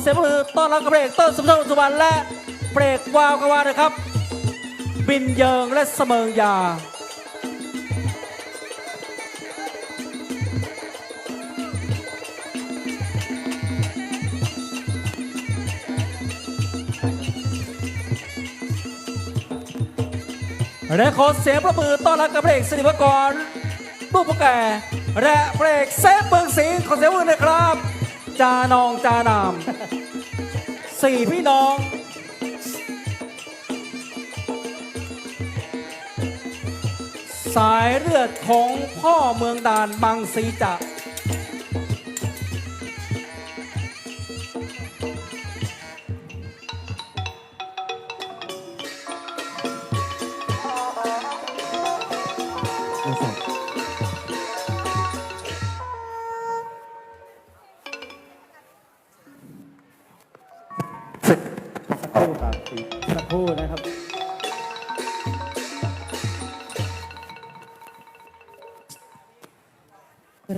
เสียงปรบมือต้อนรับกับพระเอกต้นสมชายสุวรรณและพระเอกวาวกวานะครับ บินเยิงและเสมิงยา และขอเสียงประมือต้อนรับกับพระเอกสิริพกรผู้ประแก่และพระเอกเซฟเบิงสิงขอเสียงมือหนะครับ จานองจานามสี่พี่น้องสายเลือดของพ่อเมืองดานบางสีจะ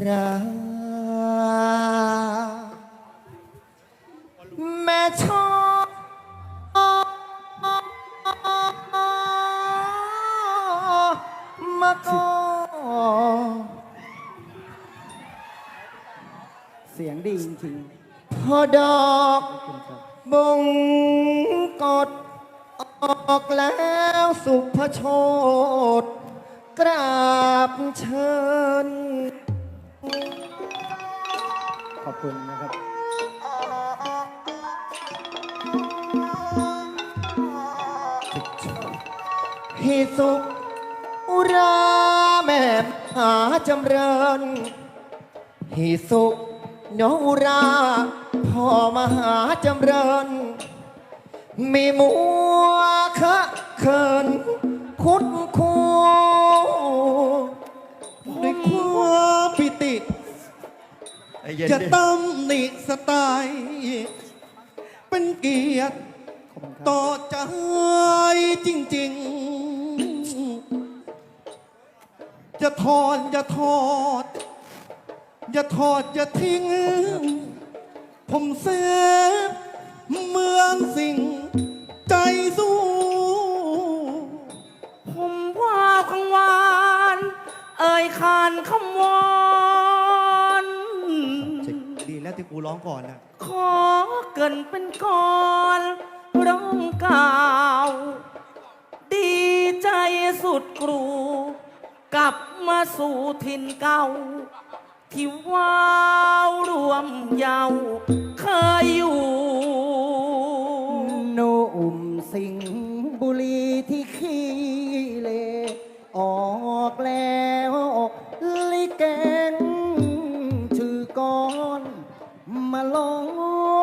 รักแม่ชอบมาก่อนเสียงดีจริงพอดอกบงกดออกแล้วสุภโชดกราบเชิญ ขอบคุณนะครับให้สุขอุราแม่หาจำเริญให้สุขน้องอุราพ่อมหาจำเริญมีมัวคะเขินคุดคูด้วยความ จะตำหนิสไตล์เป็นเกียรติขอบคุณครับ ต่อใจจริง ๆ จะทอนจะทอด อย่าทอดอย่าทิ้ง ผมเสพเมืองสิง กูร้องก่อนนะขอเกินเป็นก่อนร้องกล่าว ดีใจสุดกรู กลับมาสู่ถิ่นเก่า ที่ว้าวรวมเยาว์เคยอยู่โนอุ่มสิงห์บุรีที่ขี้เลออกแล้ว มาลอ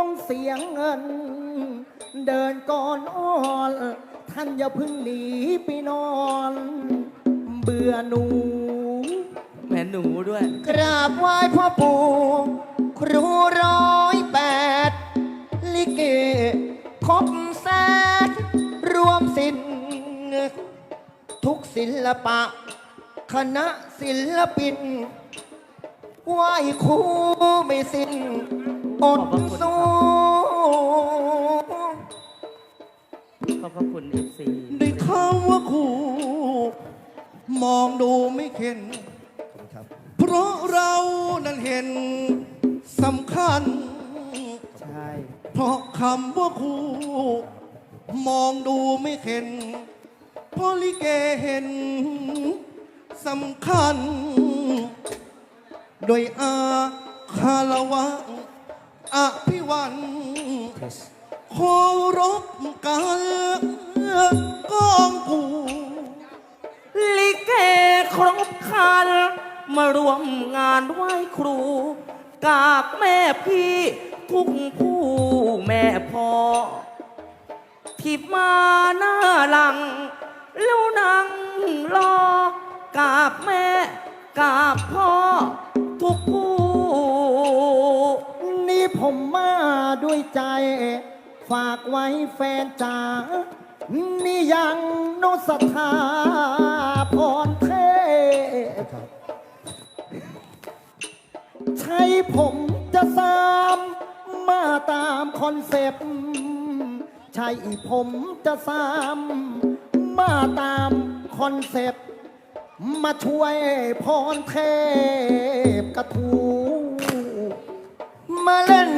งเสียงเงิน เดินก่อนอ้อนท่านอย่าเพึ่งหนีไปนอน เบื่อหนูแม่หนูด้วย กราบไหว้พ่อปู่ครูร้อยแปดลิเกครบแสนรวมสินทุกศิลปะ คณะศิลปิน ไหว้ครูไม่สิ้น อดสู้ขอบพระคุณเอฟซีได้ข่าวว่าครูมองดูไม่เห็น เพราะเรานั้นเห็นสำคัญ ใช่เพราะคำว่าครูมองดูไม่เห็นเพราะลิเกเห็นสำคัญ โดยอาคารวะ อภิวันเคารพกันกองกูลิเกครบครัน มารวมงานไหว้ครูกราบแม่พี่ทุกผู้แม่พ่อที่มาหน้าหลัง แล้วนั่งรอกราบแม่กราบพ่อ ผมมาด้วยใจ ฝากไว้แฟนจ๋านี่ยังโนสถาพรเทพใช่ผมจะสามมาตามคอนเซปต์ใช่ผมจะซ้ำมาตามคอนเซปต์มาช่วยพรเทพกระทู มาเล่น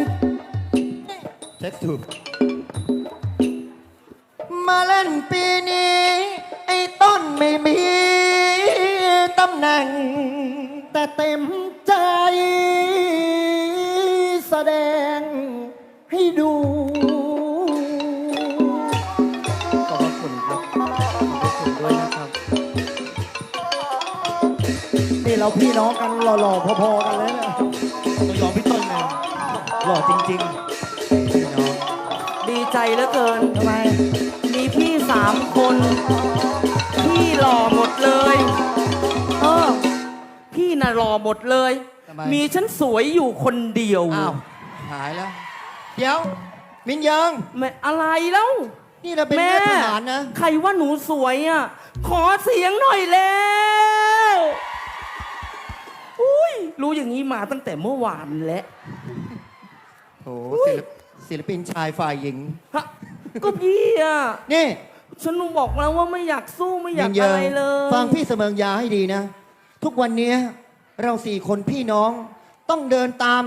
เช็คถูกมาเล่นปีนี้ ไอ้ต้นไม่มีตำแหน่ง แต่เต็มใจ แสดงให้ดูขอบพระคุณครับขอบพระคุณด้วยนะครับ นี่เราพี่น้องกันหล่อๆพอๆกันเลยเนี่ยต้องยอมพี่ต้นเลย หล่อจริงดีใจเหลือเกิน ทำไม มีพี่สามคน พี่หล่อหมดเลย เออ พี่น่ะหล่อหมดเลย ทำไม มีฉันสวยอยู่คนเดียวอ้าวหายแล้ว เดี๋ยว มินยังแม่อะไรแล้ว นี่เราเป็นแม่ทหารนะ ใครว่าหนูสวยอะ ขอเสียงหน่อยแล้วอุ้ย รู้อย่างนี้มาตั้งแต่เมื่อวานแล้ว โอ้ศิลปศิลปินชายฝ่ายหญิง ฮะก็พี่อะ นี่ฉันบอกแล้วว่าไม่อยากสู้ไม่อยากมินอะไรเลยฟังพี่เสมิงยาให้ดีนะ ทุกวันนี้เราสี่คนพี่น้องต้องเดินตาม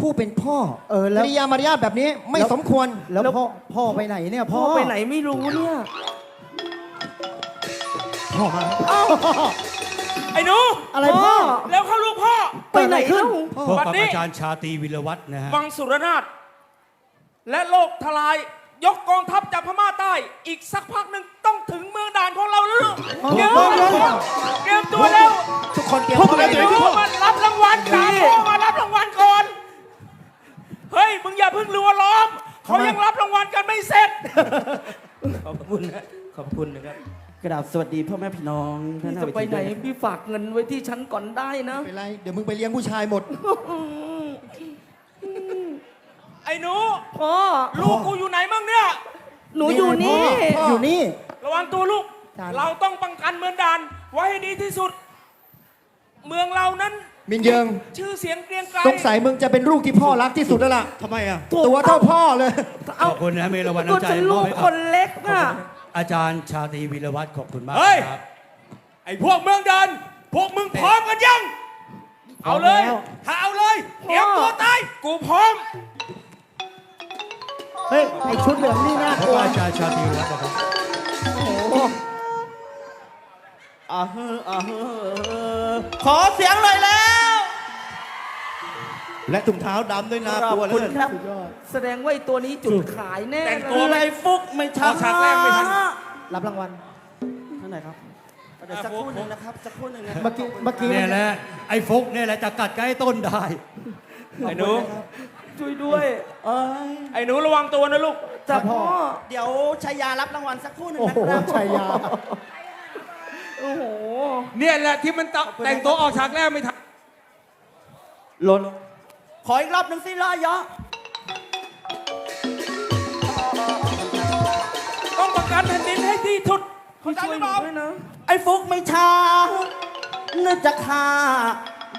ผู้เป็นพ่อเออแล้วกิริยามารยาทแบบนี้ไม่แล้ว สมควร แล้วพ่อพ่อไปไหนเนี่ยพ่พ่ออไปไหนไม่รู้เนี่ย พ่อมาไอ้ หนูอะไรพ่อ แล้วเข้าลูกพ่อไปไหนขึ้นๆพบกับอาจารย์ชาตรีวิรวัฒน์นะฮะ วังสุรนาถและโลกทลาย ยกกองทัพจากพม่าใต้ อีกสักพักหนึ่งต้องถึงเมืองด่านของเราแล้วลูกอ๋อเตรียมพร้ตัอวมแล้วเตรียมตัวแล้วทุกคนเตรียมพบตัวกับไอ้อาหจารย์นูมารับรางวัลตามพ่อมารับรางวัลก่อนเฮ้ยมึงอย่าเพิ่งรัวล้อมเขายังรับรางวัลกันไม่เสร็จ ขอบคุณนะขอบคุณนะครับ กราบสวัสดีพ่อแม่พี่น้องพี่จะไปไหนพี่ฝากเงินไว้ที่ฉันก่อนได้นะเป็นไร เดี๋ยวมึงไปเลี้ยงผู้ชายหมด ไอ้หนูพ่อลูกกูอยู่ไหนมั่งเนี่ย หนูอยู่นี่พ่อยู่นี่ ระวังตัวลูก จ้ะ เราต้องป้องกันเมืองด่าน ไว้ให้ดีที่สุด เมืองเรานั้น มินเยิงชื่อเสียงเกรียงไกรสงสัยมึงจะเป็นลูกที่พ่อรักที่สุดแล้วล่ะทำไมอะ ตัวเท่าพ่อเลยขเอาอบคุณนะมีรางวัลก็น้ำใจฉันมลูอบกให้คกับนเล็กอะ อาจารย์ชาตรีวิรวัฒน์ขอบคุณมากเฮ้ย ครับ ไอ้พวกเมืองด่านพวกมึงพร้อมกันยัง เอาเลยพร้อมแล้วถ้าเอาเลยเตรียมตัวตาย กูพร้อม เฮ้ย ไอชุดเหลืองนี่น่าพกบลัวกับอาจารย์ชาตรีวิรวัฒน์นะครับ อ่าเฮออ่าเฮอขอเสียงหน่อยแล้ว และถุงเท้าดำด้วยนะขอบตัวคุณเลื่อนครับ แสดงว่าไอ้ตัวนี้จุดขายแน่แต่งตัวอะไรฟุกไม่ช้าออกฉากแรกไม่ทัน รับรางวัลท่านไหนครับเดี๋ยวสักครู่หนึ่งนะครับสักครู่หนึ่งนะเมื่อกี้เมื่อกี้เนี่ยแหละไอ้ฟุกเนี่ยแหละจะกัดใกล้ต้นได้ ไอ้หนู ช่วยด้วย เอ้ยไอ้หนูระวังตัวนะลูกจ้าพ่อ เดี๋ยวชายารับรางวัลสักครู่หนึ่งโอ้นะโหครับชัยยา โอ้โห เนี่ยแหละที่มันแต่งตัวออกฉากแรกไม่ทัน ลน ขออีกรอบหนึ่งสิล่อยะต้องประกันแผ่นดินให้ที่สุดเข้าพี่ใจช่หวยรือหเปนูล่าด้วยนะไอ้ฟุกไม่ช้านึกจะฆ่า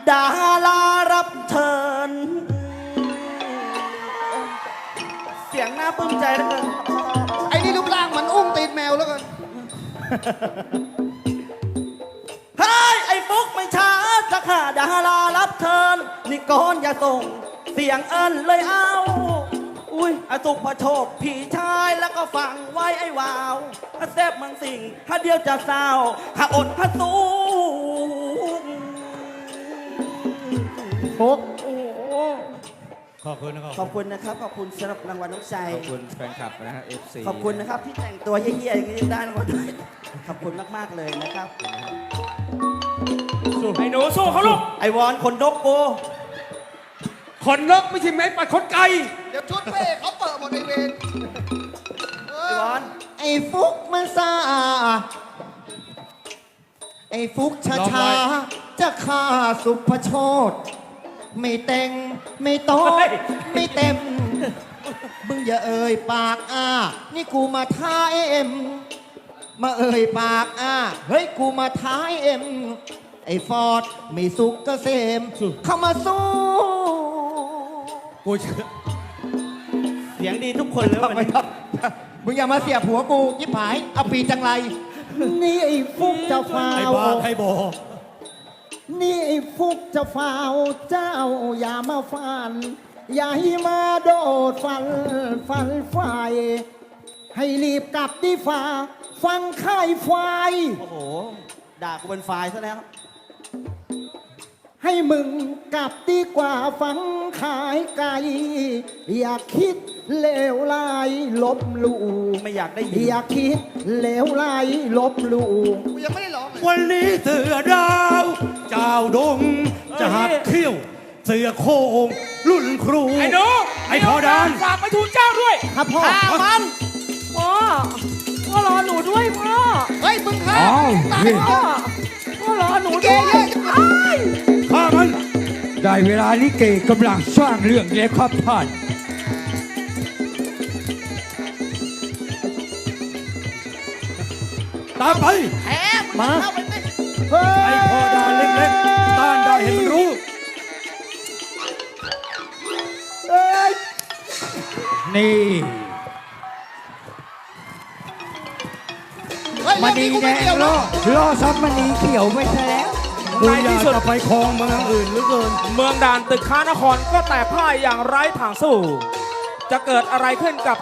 ดารารับเชิญ เสียงน่าปลื้มใจเหลือเกิน ไอ้นี่รูปร่างมันอุ้งตีนแมวแล้วกันาจะฆ่าดารารับเชิญนี่ก่อนอย่าส่ง เสียงเอิญเลยเอา อุ้ยอสุภโชคพี่ชายแล้วก็ฟังไว้ไอ้วาวถ้าแซบมังสิ่งถ้าเดียวจะเศร้าหาอดพระสูงโฟกโอ้โหขอบคุณนะครับขอบคุณนะครับ ขอบคุณสำหรับรางวัลน้ำใจ ขอบคุณแฟนคลับนะฮะ FC ขอบคุณนะครับที่แต่งตัวเฮี้ยๆอย่างนี้ยังได้รางวัลด้วยขอบคุณมากๆเลยนะครับ ไอ้หนูสู้เขาลูกไอวอนขนนกโกขนนกไม่ใช่ไม้ปัดขนไก่เดี๋ยวชุดเป้เขาเปิดหมดในเวรไอวอนไอ้ฟุกมันซาไอ้ฟุกช้าลองช้าไว้จะฆ่าสุภโชดไม่แต่งไม่โตเฮ้ยไม่เต็ม มึงอย่าเอ่ยปากอ้า นี่กูมาท้าเอ็ม มาเอ่ยปากอ้า เฮ้ยกูมาท้าเอ็ม ไอ้ฟอร์ดไม่สุกเกษมเข้ามาสู้กูเชื่อเสียงดีทุกคนเลยวันไม่นี้ต้องมึงอย่ามาเสียบหัวกูยิบหายเอาปีจังไร นี่ไอ้ฟุกเจะฟาไอ้วบาไอ้โบนี่ไอ้ฟุกเจะฟาวเจ้าอย่ามาฟัน อย่าให้มาโดดฟันฟันไฟให้รีบกลับดีฟ้า ฟังค่ายไฟ โอ้โห ด่ากูเป็นไฟล์ซะแล้ว ให้มึงกลับดีกว่าฟังขายไก่อย่าคิดเลวลายลบหลู่ไม่อยากได้ยินอย่าคิดเลวลายลบหลู่กูยังไม่ได้ร้องเลยวันนี้เสือดาว เจ้าดงจะหักเขี้ยว เสือโคงรุ่นครู ไอ้หนูไอ้พ่อดานฝากไปทูลเจ้าด้วยครับพ่อฆ่ามันพ่อพ่อรอหนูด้วยพ่อเฮ้ยมึงฆ่าอ้าวตายนี่พ่อพ่อรอหนูเกด้วยย์เยอะจังเลยอ้ายฆ่ามัน ได้เวลาลิเกกำลังสร้างเรื่องแล้วครับท่านตามไป แพ้มึงเข้าไปไหมเฮ้ยไอ้พ่อดานเล็กๆ ต้านได้เห็นมันรู้เอ้ยนี่เฮ้ยมัเรื่นีองนี้กูแดไม่งเกี่ยวล่นะอล่อซับมันนีเขียวไม่ใช่แล้ว กูอยากจะไปคลองเมืองอื่นหรือเกิน เมืองด่านตึกค้านครก็แต่พ่ายอย่างไร้ทางสู้ จะเกิดอะไรขึ้นกับ